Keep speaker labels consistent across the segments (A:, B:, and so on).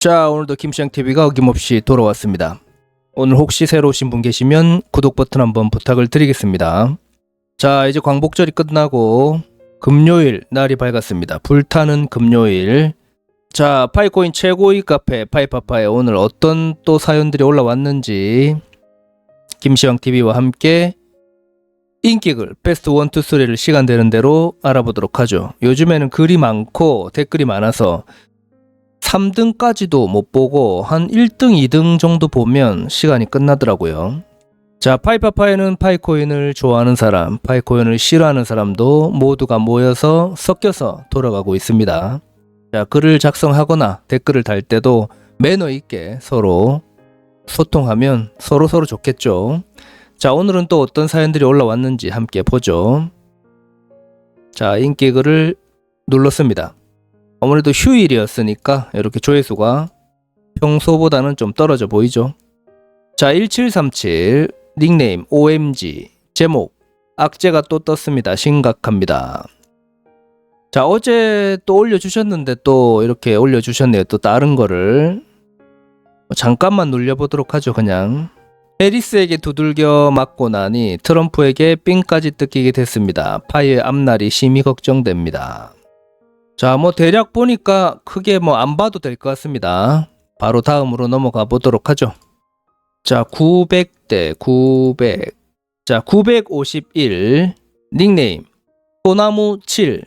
A: 자, 오늘도 김시영TV가 어김없이 돌아왔습니다. 오늘 혹시 새로 오신 분 계시면 구독 버튼 한번 부탁을 드리겠습니다. 자, 이제 광복절이 끝나고 금요일 날이 밝았습니다. 불타는 금요일. 자, 파이코인 최고의 카페 파이파파에 오늘 어떤 또 사연들이 올라왔는지 김시영TV와 함께 인기글 베스트 1, 2, 3를 시간 되는 대로 알아보도록 하죠. 요즘에는 글이 많고 댓글이 많아서 3등까지도 못 보고 한 1등, 2등 정도 보면 시간이 끝나더라고요. 자, 파이파파에는 파이코인을 좋아하는 사람, 파이코인을 싫어하는 사람도 모두가 모여서 섞여서 돌아가고 있습니다. 자, 글을 작성하거나 댓글을 달 때도 매너 있게 서로 소통하면 서로 서로 좋겠죠. 자, 오늘은 또 어떤 사연들이 올라왔는지 함께 보죠. 자, 인기 글을 눌렀습니다. 아무래도 휴일이었으니까 이렇게 조회수가 평소보다는 좀 떨어져 보이죠. 자, 1737 닉네임 OMG 제목 악재가 또 떴습니다. 심각합니다. 자, 어제 또 올려주셨는데 또 이렇게 올려주셨네요. 또 다른 거를 잠깐만 눌려보도록 하죠. 그냥 해리스에게 두들겨 맞고 나니 트럼프에게 삥까지 뜯기게 됐습니다. 파이의 앞날이 심히 걱정됩니다. 자, 뭐 대략 보니까 크게 뭐 안 봐도 될 것 같습니다. 바로 다음으로 넘어가 보도록 하죠. 자, 900대 900. 자, 951 닉네임 소나무 7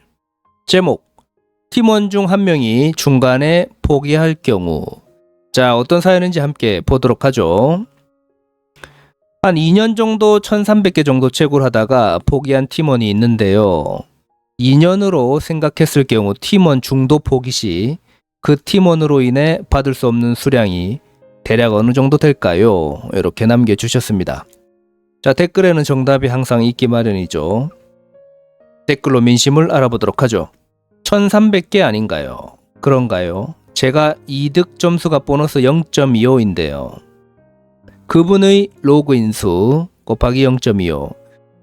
A: 제목 팀원 중 한 명이 중간에 포기할 경우. 자, 어떤 사연인지 함께 보도록 하죠. 한 2년 정도 1300개 정도 채굴 하다가 포기한 팀원이 있는데요. 2년으로 생각했을 경우 팀원 중도 포기 시 그 팀원으로 인해 받을 수 없는 수량이 대략 어느 정도 될까요? 이렇게 남겨주셨습니다. 자, 댓글에는 정답이 항상 있기 마련이죠. 댓글로 민심을 알아보도록 하죠. 1300개 아닌가요? 그런가요? 제가 이득 점수가 보너스 0.25인데요. 그분의 로그인 수 곱하기 0.25,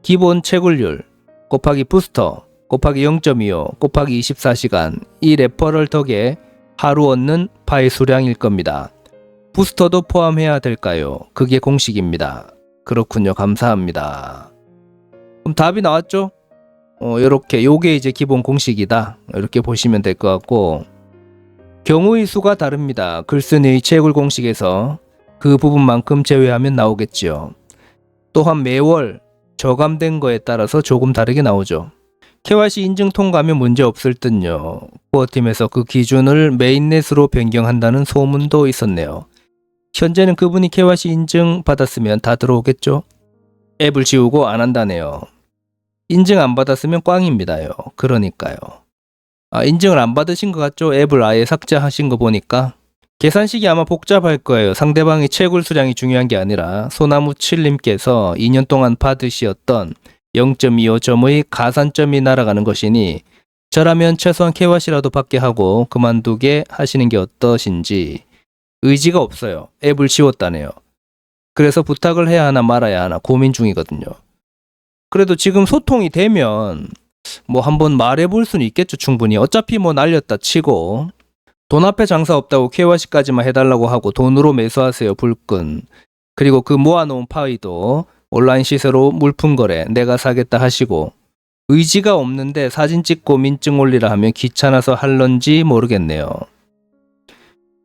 A: 기본 채굴률 곱하기 부스터 곱하기 0.25 곱하기 24시간 이 레퍼럴 덕에 하루 얻는 파일 수량일 겁니다. 부스터도 포함해야 될까요? 그게 공식입니다. 그렇군요. 감사합니다. 그럼 답이 나왔죠? 어, 이렇게 요게 이제 기본 공식이다. 이렇게 보시면 될 것 같고 경우의 수가 다릅니다. 글쓴이의 채굴 공식에서 그 부분만큼 제외하면 나오겠지요. 또한 매월 저감된 거에 따라서 조금 다르게 나오죠. KYC 인증 통과하면 문제 없을 듯요. 코어팀에서 그 기준을 메인넷으로 변경한다는 소문도 있었네요. 현재는 그분이 KYC 인증 받았으면 다 들어오겠죠? 앱을 지우고 안 한다네요. 인증 안 받았으면 꽝입니다요. 그러니까요. 아, 인증을 안 받으신 것 같죠? 앱을 아예 삭제하신 거 보니까. 계산식이 아마 복잡할 거예요. 상대방의 채굴 수량이 중요한 게 아니라 소나무 7님께서 2년 동안 받으시었던 0.25점의 가산점이 날아가는 것이니 저라면 최소한 KYC라도 받게 하고 그만두게 하시는 게 어떠신지 의지가 없어요. 앱을 지웠다네요. 그래서 부탁을 해야 하나 말아야 하나 고민 중이거든요. 그래도 지금 소통이 되면 뭐 한번 말해 볼 수는 있겠죠 충분히 어차피 뭐 날렸다 치고 돈 앞에 장사 없다고 KYC까지만 해달라고 하고 돈으로 매수하세요 불끈 그리고 그 모아놓은 파이도 온라인 시세로 물품 거래 내가 사겠다 하시고 의지가 없는데 사진 찍고 민증 올리라 하면 귀찮아서 할런지 모르겠네요.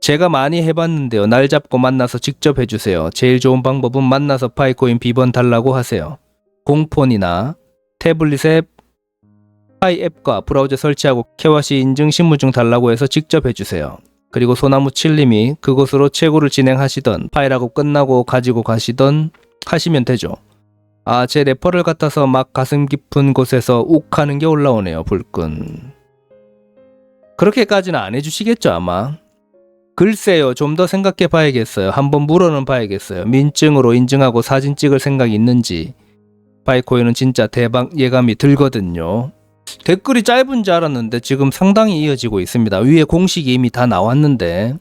A: 제가 많이 해봤는데요. 날 잡고 만나서 직접 해주세요. 제일 좋은 방법은 만나서 파이코인 비번 달라고 하세요. 공폰이나 태블릿에 파이 앱과 브라우저 설치하고 KYC 인증 신분증 달라고 해서 직접 해주세요. 그리고 소나무 칠님이 그곳으로 채굴을 진행하시던 파일하고 끝나고 가지고 가시던 하시면 되죠. 아, 제 래퍼를 갖다서 막 가슴 깊은 곳에서 욱 하는 게 올라오네요, 불끈. 그렇게까지는 안 해주시겠죠, 아마. 글쎄요, 좀 더 생각해 봐야겠어요. 한번 물어는 봐야겠어요. 민증으로 인증하고 사진 찍을 생각이 있는지. 바이코인은 진짜 대박 예감이 들거든요. 댓글이 짧은 줄 알았는데 지금 상당히 이어지고 있습니다. 위에 공식이 이미 다 나왔는데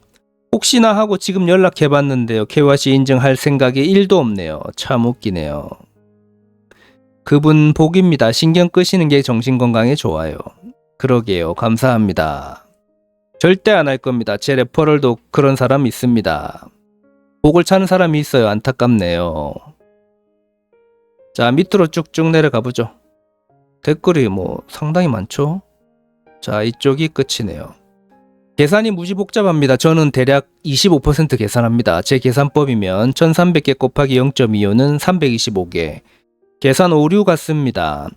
A: 혹시나 하고 지금 연락해 봤는데요. KYC 인증할 생각이 1도 없네요. 참 웃기네요. 그분 복입니다. 신경 끄시는 게 정신 건강에 좋아요. 그러게요. 감사합니다. 절대 안 할 겁니다. 제 레퍼럴도 그런 사람 있습니다. 복을 차는 사람이 있어요. 안타깝네요. 자, 밑으로 쭉쭉 내려가 보죠. 댓글이 뭐 상당히 많죠? 자, 이쪽이 끝이네요. 계산이 무지 복잡합니다. 저는 대략 25% 계산합니다. 제 계산법이면 1300개 곱하기 0.25는 325개. 계산 오류 같습니다.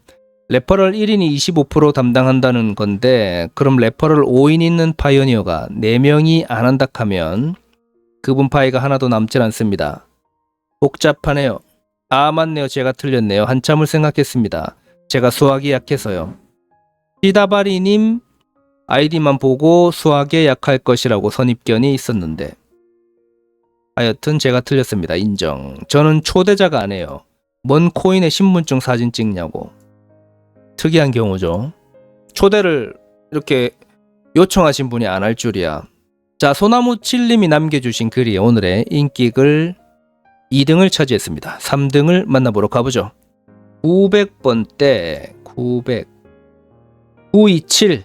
A: 레퍼럴 1인이 25% 담당한다는 건데 그럼 레퍼럴 5인 있는 파이어니어가 4명이 안 한다 하면 그분 파이가 하나도 남질 않습니다. 복잡하네요. 아 맞네요. 제가 틀렸네요. 한참을 생각했습니다. 제가 수학이 약해서요. 시다바리님 아이디만 보고 수학에 약할 것이라고 선입견이 있었는데 하여튼 제가 틀렸습니다. 인정. 저는 초대자가 아니에요. 뭔 코인에 신분증 사진 찍냐고. 특이한 경우죠. 초대를 이렇게 요청하신 분이 안 할 줄이야. 자, 소나무 칠님이 남겨주신 글이 오늘의 인기글 2등을 차지했습니다. 3등을 만나보러 가보죠. 900번대 900 927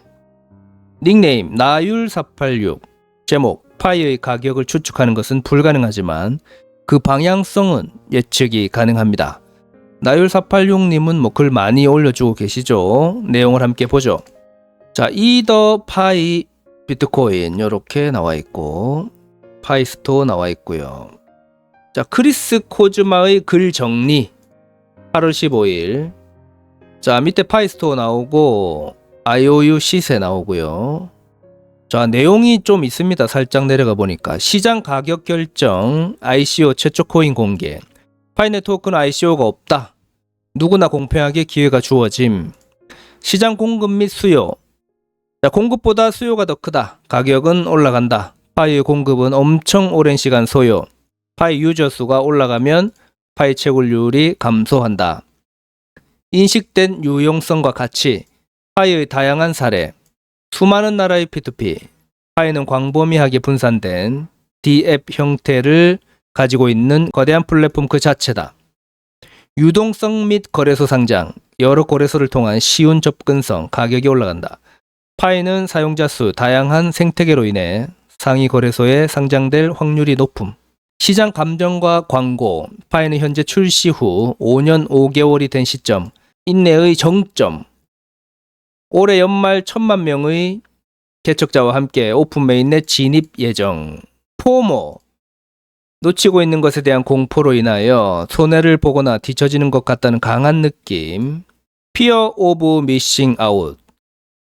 A: 닉네임 나율486 제목 파이의 가격을 추측하는 것은 불가능하지만 그 방향성은 예측이 가능합니다. 나율486님은 뭐 글 많이 올려주고 계시죠. 내용을 함께 보죠. 자, 이더 파이 비트코인 이렇게 나와 있고 파이스토어 나와 있고요. 자, 크리스 코즈마의 글 정리 8월 15일 자, 밑에 파이스토어 나오고 IOU 시세 나오고요. 자, 내용이 좀 있습니다. 살짝 내려가 보니까 시장 가격 결정, ICO 최초 코인 공개. 파이네트워크는 ICO가 없다. 누구나 공평하게 기회가 주어짐. 시장 공급 및 수요. 자, 공급보다 수요가 더 크다. 가격은 올라간다. 파이의 공급은 엄청 오랜 시간 소요. 파이 유저 수가 올라가면 파이 채굴률이 감소한다. 인식된 유용성과 가치. 파이의 다양한 사례. 수많은 나라의 P2P. 파이는 광범위하게 분산된 D앱 형태를 가지고 있는 거대한 플랫폼 그 자체다. 유동성 및 거래소 상장, 여러 거래소를 통한 쉬운 접근성, 가격이 올라간다. 파이는 사용자 수, 다양한 생태계로 인해 상위 거래소에 상장될 확률이 높음. 시장 감정과 광고, 파이는 현재 출시 후 5년 5개월이 된 시점, 인내의 정점. 올해 연말 천만 명의 개척자와 함께 오픈 메인넷 진입 예정. 포모. 놓치고 있는 것에 대한 공포로 인하여 손해를 보거나 뒤처지는 것 같다는 강한 느낌. 피어 오브 미싱 아웃.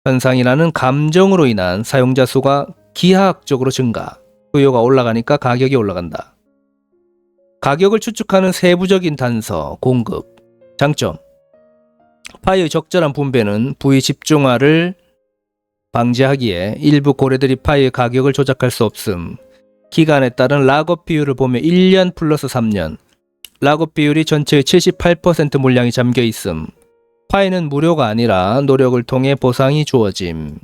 A: 현상이라는 감정으로 인한 사용자 수가 기하학적으로 증가. 수요가 올라가니까 가격이 올라간다. 가격을 추측하는 세부적인 단서, 공급. 장점. 파이의 적절한 분배는 부위 집중화를 방지하기에 일부 고래들이 파이의 가격을 조작할 수 없음. 기간에 따른 락업 비율을 보면 1년 플러스 3년. 락업 비율이 전체의 78% 물량이 잠겨 있음. 파이는 무료가 아니라 노력을 통해 보상이 주어짐.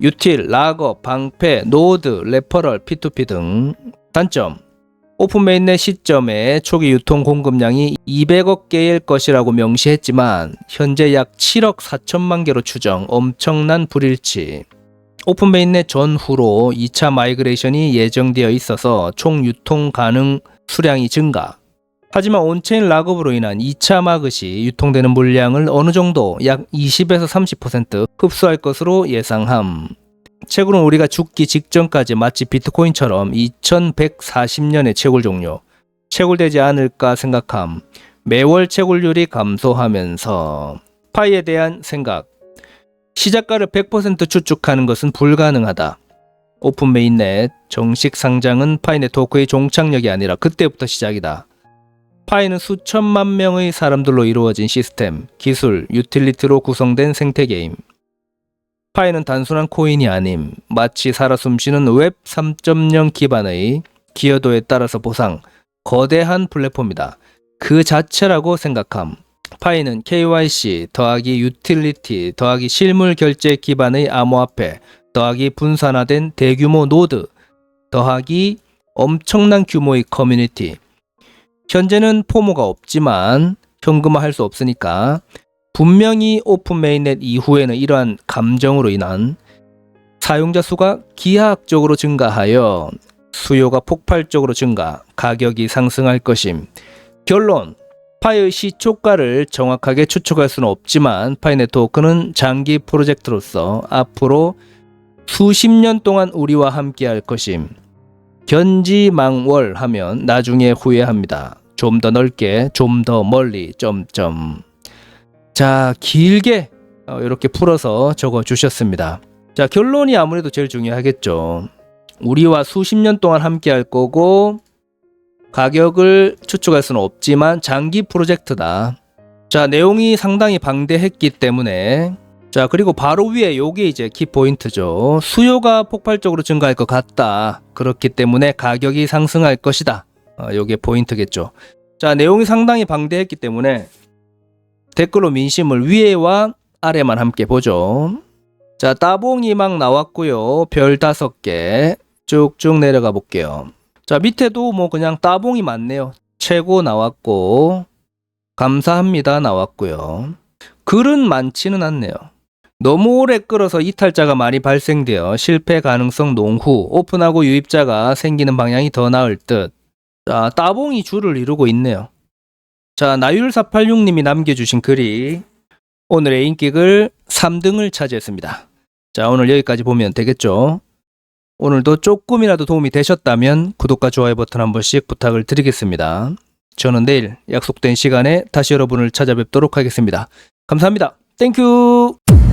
A: 유틸, 락업, 방패, 노드, 레퍼럴, P2P 등 단점. 오픈 메인넷 시점에 초기 유통 공급량이 200억 개일 것이라고 명시했지만 현재 약 7억 4천만 개로 추정 엄청난 불일치. 오픈 메인넷 전후로 2차 마이그레이션이 예정되어 있어서 총 유통 가능 수량이 증가. 하지만 온체인 락업으로 인한 2차 마그시 유통되는 물량을 어느 정도 약 20에서 30% 흡수할 것으로 예상함. 채굴은 우리가 죽기 직전까지 마치 비트코인처럼 2140년에 채굴 종료. 채굴되지 않을까 생각함. 매월 채굴률이 감소하면서 파이에 대한 생각. 시작가를 100% 추측하는 것은 불가능하다. 오픈 메인넷 정식 상장은 파이 네트워크의 종착역이 아니라 그때부터 시작이다. 파이는 수천만 명의 사람들로 이루어진 시스템, 기술, 유틸리티로 구성된 생태 게임. 파이는 단순한 코인이 아님, 마치 살아 숨쉬는 웹 3.0 기반의 기여도에 따라서 보상, 거대한 플랫폼이다. 그 자체라고 생각함. 파이는 KYC 더하기 유틸리티 더하기 실물 결제 기반의 암호화폐 더하기 분산화된 대규모 노드 더하기 엄청난 규모의 커뮤니티. 현재는 포모가 없지만 현금화할 수 없으니까 분명히 오픈 메인넷 이후에는 이러한 감정으로 인한 사용자 수가 기하학적으로 증가하여 수요가 폭발적으로 증가, 가격이 상승할 것임. 결론. 파이의 시초가를 정확하게 추측할 수는 없지만 파이 네트워크는 장기 프로젝트로서 앞으로 수십 년 동안 우리와 함께 할 것임. 견지망월 하면 나중에 후회합니다. 좀 더 넓게, 좀 더 멀리, 점점. 자, 길게 어, 이렇게 풀어서 적어 주셨습니다. 자, 결론이 아무래도 제일 중요하겠죠. 우리와 수십 년 동안 함께 할 거고, 가격을 추측할 수는 없지만 장기 프로젝트다. 자, 내용이 상당히 방대했기 때문에 자, 그리고 바로 위에 요게 이제 키포인트죠. 수요가 폭발적으로 증가할 것 같다. 그렇기 때문에 가격이 상승할 것이다. 어, 요게 포인트겠죠. 자, 내용이 상당히 방대했기 때문에 댓글로 민심을 위에와 아래만 함께 보죠. 자, 따봉이 막 나왔고요. 별 다섯 개 쭉쭉 내려가 볼게요. 자, 밑에도 뭐 그냥 따봉이 많네요. 최고 나왔고 감사합니다 나왔고요. 글은 많지는 않네요. 너무 오래 끌어서 이탈자가 많이 발생되어 실패 가능성 농후 오픈하고 유입자가 생기는 방향이 더 나을 듯. 자, 따봉이 줄을 이루고 있네요. 자, 나율486님이 남겨주신 글이 오늘의 인기글 3등을 차지했습니다. 자, 오늘 여기까지 보면 되겠죠? 오늘도 조금이라도 도움이 되셨다면 구독과 좋아요 버튼 한 번씩 부탁을 드리겠습니다. 저는 내일 약속된 시간에 다시 여러분을 찾아뵙도록 하겠습니다. 감사합니다. 땡큐!